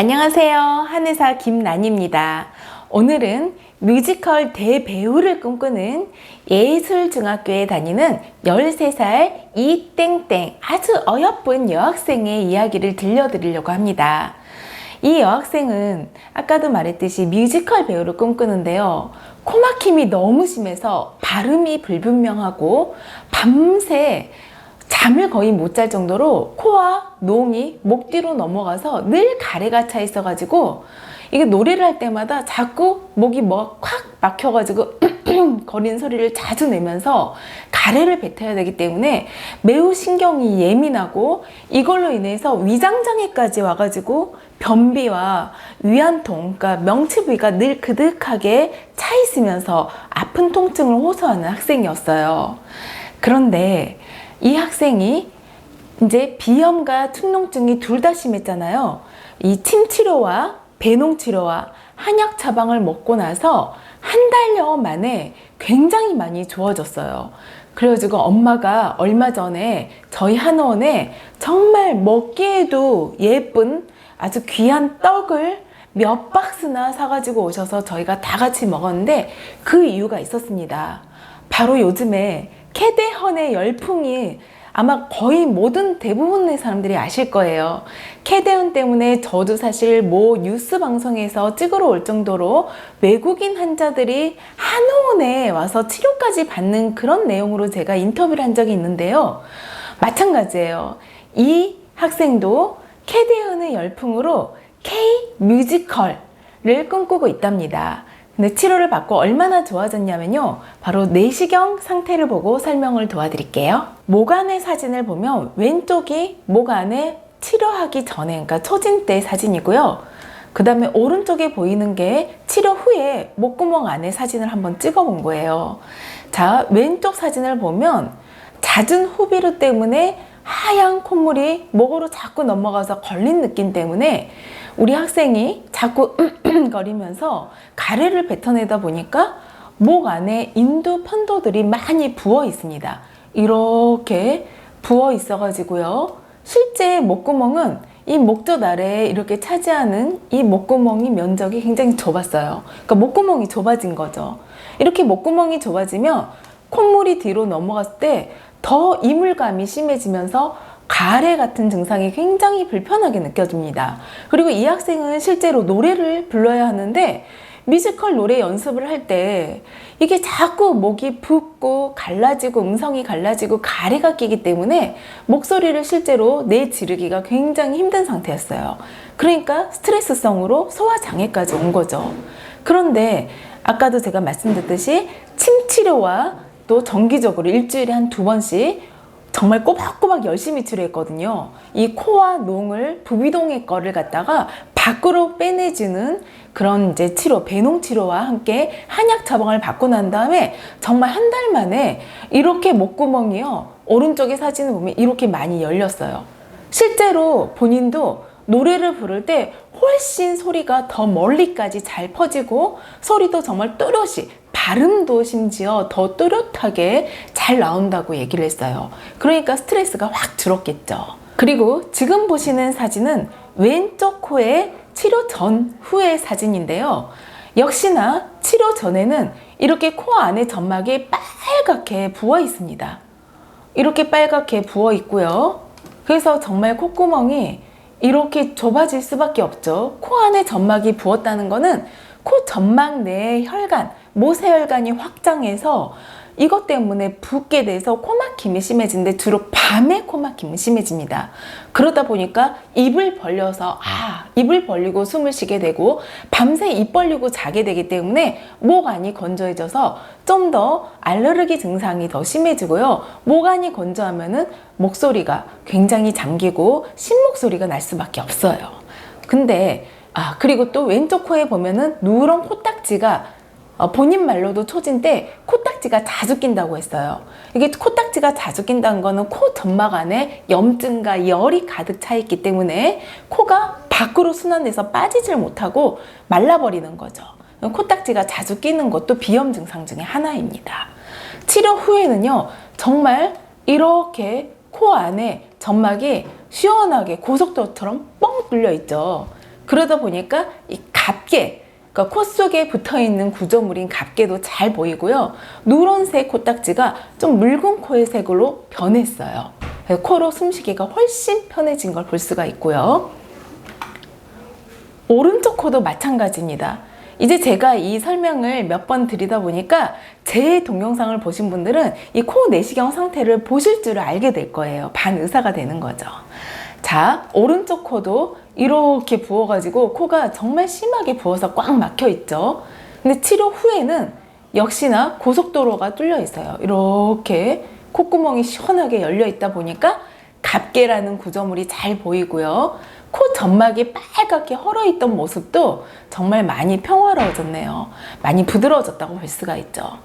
안녕하세요. 한의사 김란입니다. 오늘은 뮤지컬 대배우를 꿈꾸는 예술중학교에 다니는 13살 이땡땡 아주 어여쁜 여학생의 이야기를 들려드리려고 합니다. 이 여학생은 아까도 말했듯이 뮤지컬 배우를 꿈꾸는데요. 코막힘이 너무 심해서 발음이 불분명하고 밤새 잠을 거의 못 잘 정도로 코와 농이 목 뒤로 넘어가서 늘 가래가 차 있어 가지고 이게 노래를 할 때마다 자꾸 목이 뭐콱 막혀 가지고 거리는 소리를 자주 내면서 가래를 뱉어야 되기 때문에 매우 신경이 예민하고 이걸로 인해서 위장장애까지 와가지고 변비와 위안통, 그러니까 명치 부위가 늘 그득하게 차 있으면서 아픈 통증을 호소하는 학생이었어요. 그런데 이 학생이 이제 비염과 축농증이 둘 다 심했잖아요. 이 침 치료와 배농 치료와 한약 처방을 먹고 나서 한 달여 만에 굉장히 많이 좋아졌어요. 그래가지고 엄마가 얼마 전에 저희 한의원에 정말 먹기에도 예쁜 아주 귀한 떡을 몇 박스나 사가지고 오셔서 저희가 다 같이 먹었는데 그 이유가 있었습니다. 바로 요즘에 캐대헌의 열풍이 아마 거의 모든 대부분의 사람들이 아실 거예요. 캐대헌 때문에 저도 사실 모 뉴스 방송에서 찍으러 올 정도로 외국인 환자들이 한의원에 와서 치료까지 받는 그런 내용으로 제가 인터뷰를 한 적이 있는데요. 마찬가지예요. 이 학생도 캐대헌의 열풍으로 K 뮤지컬을 꿈꾸고 있답니다. 근데 치료를 받고 얼마나 좋아졌냐면요. 바로 내시경 상태를 보고 설명을 도와드릴게요. 목 안의 사진을 보면 왼쪽이 목 안에 치료하기 전에, 그러니까 초진 때 사진이고요. 그 다음에 오른쪽에 보이는 게 치료 후에 목구멍 안에 사진을 한번 찍어 본 거예요. 자, 왼쪽 사진을 보면 잦은 후비루 때문에 하얀 콧물이 목으로 자꾸 넘어가서 걸린 느낌 때문에 우리 학생이 자꾸 거리면서 가래를 뱉어내다 보니까 목 안에 인두 편도들이 많이 부어 있습니다. 이렇게 부어 있어 가지고요. 실제 목구멍은 이 목젖 아래에 이렇게 차지하는 이 목구멍이 면적이 굉장히 좁았어요. 그러니까 목구멍이 좁아진 거죠. 이렇게 목구멍이 좁아지면 콧물이 뒤로 넘어갔을 때 더 이물감이 심해지면서 가래 같은 증상이 굉장히 불편하게 느껴집니다. 그리고 이 학생은 실제로 노래를 불러야 하는데 뮤지컬 노래 연습을 할 때 이게 자꾸 목이 붓고 갈라지고 음성이 갈라지고 가래가 끼기 때문에 목소리를 실제로 내 지르기가 굉장히 힘든 상태였어요. 그러니까 스트레스성으로 소화 장애까지 온 거죠. 그런데 아까도 제가 말씀드렸듯이 침 치료와 또 정기적으로 일주일에 한 두 번씩 정말 꼬박꼬박 열심히 치료했거든요. 이 코와 농을 부비동의 거를 갖다가 밖으로 빼내주는 그런 이제 치료, 배농 치료와 함께 한약 처방을 받고 난 다음에 정말 한 달 만에 이렇게 목구멍이요. 오른쪽에 사진을 보면 이렇게 많이 열렸어요. 실제로 본인도 노래를 부를 때 훨씬 소리가 더 멀리까지 잘 퍼지고 소리도 정말 또렷이 발음도 심지어 더 또렷하게 잘 나온다고 얘기를 했어요. 그러니까 스트레스가 확 줄었겠죠. 그리고 지금 보시는 사진은 왼쪽 코의 치료 전 후의 사진인데요. 역시나 치료 전에는 이렇게 코 안에 점막이 빨갛게 부어 있습니다. 이렇게 빨갛게 부어 있고요. 그래서 정말 콧구멍이 이렇게 좁아질 수밖에 없죠. 코 안에 점막이 부었다는 거는 코 점막 내의 혈관, 모세혈관이 확장해서 이것 때문에 붓게 돼서 코막힘이 심해지는데 주로 밤에 코막힘이 심해집니다. 그러다 보니까 입을 벌려서 아 입을 벌리고 숨을 쉬게 되고 밤새 입 벌리고 자게 되기 때문에 목 안이 건조해져서 좀 더 알레르기 증상이 더 심해지고요. 목 안이 건조하면은 목소리가 굉장히 잠기고 신목소리가 날 수밖에 없어요. 근데 아 그리고 또 왼쪽 코에 보면은 누런 코딱지가 어, 본인 말로도 초진 때 코딱지가 자주 낀다고 했어요. 이게 코딱지가 자주 낀다는 거는 코 점막 안에 염증과 열이 가득 차 있기 때문에 코가 밖으로 순환돼서 빠지질 못하고 말라버리는 거죠. 코딱지가 자주 끼는 것도 비염 증상 중에 하나입니다. 치료 후에는요, 정말 이렇게 코 안에 점막이 시원하게 고속도로처럼 뻥 뚫려 있죠. 그러다 보니까 이 갑계, 그러니까 코 속에 붙어 있는 구조물인 갑계도 잘 보이고요. 누런색 코딱지가 좀 묽은 코의 색으로 변했어요. 코로 숨쉬기가 훨씬 편해진 걸 볼 수가 있고요. 오른쪽 코도 마찬가지입니다. 이제 제가 이 설명을 몇 번 드리다 보니까 제 동영상을 보신 분들은 이 코 내시경 상태를 보실 줄 알게 될 거예요. 반의사가 되는 거죠. 자, 오른쪽 코도 이렇게 부어가지고 코가 정말 심하게 부어서 꽉 막혀 있죠. 근데 치료 후에는 역시나 고속도로가 뚫려 있어요. 이렇게 콧구멍이 시원하게 열려 있다 보니까 갑계라는 구조물이 잘 보이고요. 코 점막이 빨갛게 헐어 있던 모습도 정말 많이 평화로워졌네요. 많이 부드러워졌다고 볼 수가 있죠.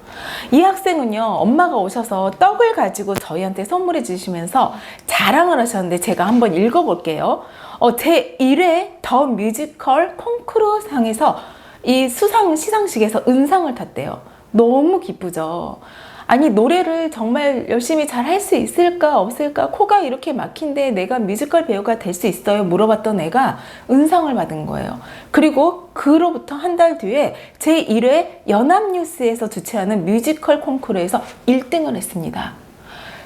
이 학생은요, 엄마가 오셔서 떡을 가지고 저희한테 선물해 주시면서 자랑을 하셨는데 제가 한번 읽어볼게요. 어, 제 1회 더 뮤지컬 콩쿠르 상에서 이 수상 시상식에서 은상을 탔대요. 너무 기쁘죠. 아니 노래를 정말 열심히 잘 할 수 있을까 없을까 코가 이렇게 막힌데 내가 뮤지컬 배우가 될 수 있어요 물어봤던 애가 은상을 받은 거예요 그리고 그로부터 한 달 뒤에 제 1회 연합뉴스에서 주최하는 뮤지컬 콩쿠르에서 1등을 했습니다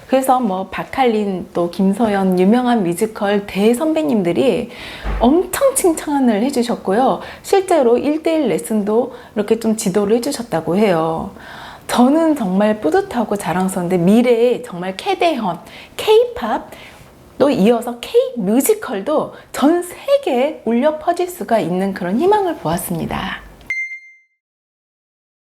그래서 뭐 박할린 또 김서연 유명한 뮤지컬 대선배님들이 엄청 칭찬을 해주셨고요. 실제로 1대1 레슨도 이렇게 좀 지도를 해주셨다고 해요. 저는 정말 뿌듯하고 자랑스러운데 미래에 정말 캐대현, K-팝 또 이어서 K 뮤지컬도 전 세계에 울려 퍼질 수가 있는 그런 희망을 보았습니다.